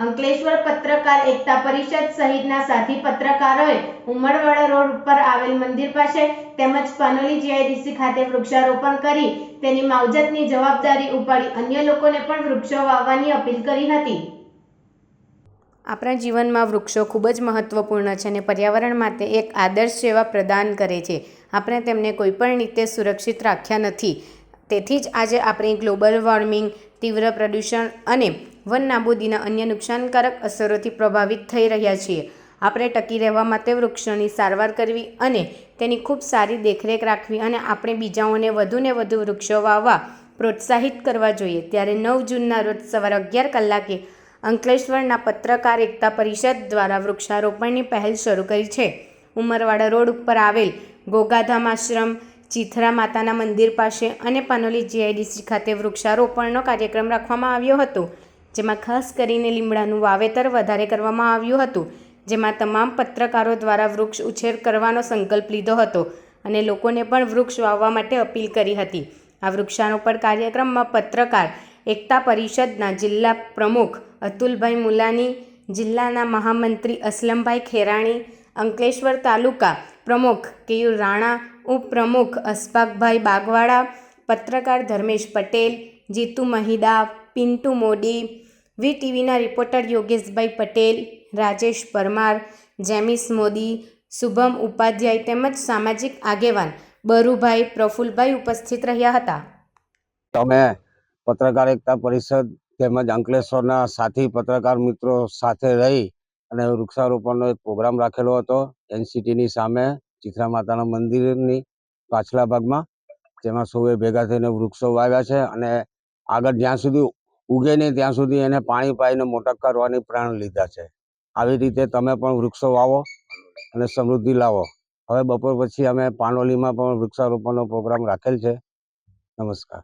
અંકલેશ્વર પત્રકાર એકતા પરિષદ સહિતના સાથી પત્રકારોએ ઉમરવાડા રોડ ઉપર આવેલ મંદિર પાસે તેમજ પાનોલી જીઆઈડીસી ખાતે વૃક્ષારોપણ કરી તેની માવજતની જવાબદારી ઉપાડી અન્ય લોકોને પણ વૃક્ષો વાવવાની અપીલ કરી હતી. આપણા જીવનમાં વૃક્ષો ખૂબ જ મહત્વપૂર્ણ છે અને પર્યાવરણ માટે એક આદર્શ સેવા પ્રદાન કરે છે. આપણે તેમને કોઈપણ રીતે સુરક્ષિત રાખ્યા નથી. તેથી જ આજે આપણે ગ્લોબલ વોર્મિંગ, તીવ્ર પ્રદૂષણ અને વન નાબૂદીના અન્ય નુકસાનકારક અસરોથી પ્રભાવિત થઈ રહ્યા છીએ. આપણે ટકી રહેવા માટે વૃક્ષોની સારવાર કરવી અને તેની ખૂબ સારી દેખરેખ રાખવી અને આપણે બીજાઓને વધુને વધુ વૃક્ષો વાવવા પ્રોત્સાહિત કરવા જોઈએ. ત્યારે નવ જૂનના રોજ સવારે અગિયાર કલાકે અંકલેશ્વરના પત્રકાર એકતા પરિષદ દ્વારા વૃક્ષારોપણની પહેલ શરૂ કરી છે. ઉમરવાડા રોડ ઉપર આવેલ ગોગાધામ આશ્રમ, ચિથરા માતાના મંદિર પાસે અને પાનોલી જીઆઈડીસી ખાતે વૃક્ષારોપણનો કાર્યક્રમ રાખવામાં આવ્યો હતો. જેમાં ખાસ કરીને લીમડાનું વાવેતર વધારે કરવામાં આવ્યું હતું, જેમાં તમામ પત્રકારો દ્વારા વૃક્ષ ઉછેર કરવાનો સંકલ્પ લીધો હતો અને લોકોને પણ વૃક્ષ વાવવા માટે અપીલ કરી હતી. આ વૃક્ષારોપણ કાર્યક્રમમાં પત્રકાર એકતા પરિષદના જિલ્લા પ્રમુખ અતુલભાઈ મુલાની, જિલ્લાના મહામંત્રી અસલમભાઈ ખેરાણી, અંકલેશ્વર તાલુકા પ્રમુખ કેયુર રાણા, ઉપપ્રમુખ અસફાકભાઈ બાગવાડા પત્રકાર ધર્મેશ પટેલ, જીતુ મહિદા પિન્ટુ મોદી વી ટીવીના રિપોર્ટર યોગેશભાઈ પટેલ, રાજેશ પરમાર, જેમિસ મોદી, શુભમ ઉપાધ્યાય તેમજ સામાજિક આગેવાન બરુભાઈ પ્રફુલભાઈ ઉપસ્થિત રહ્યા હતા. તમે પત્રકારિતા પરિષદ તેમજ અંકલેશ્વરના સાથી પત્રકાર મિત્રો સાથે રહી અને વૃક્ષારોપણનો એક પ્રોગ્રામ રાખેલો હતો એનસીટીની સામે ચિત્રા માતાના મંદિરની પાછલા ભાગમાં, જેમાં સૌએ ભેગા થઈને વૃક્ષો વાવ્યા છે અને આગળ જ્યાં સુધી ઉગે નહીં ત્યાં સુધી એને પાણી પાઈને મોટા કરવાની પ્રાણ લીધા છે. આવી રીતે તમે પણ વૃક્ષો વાવો અને સમૃદ્ધિ લાવો. હવે બપોર પછી અમે પાનોલીમાં પણ વૃક્ષારોપણનો પ્રોગ્રામ રાખેલ છે. નમસ્કાર.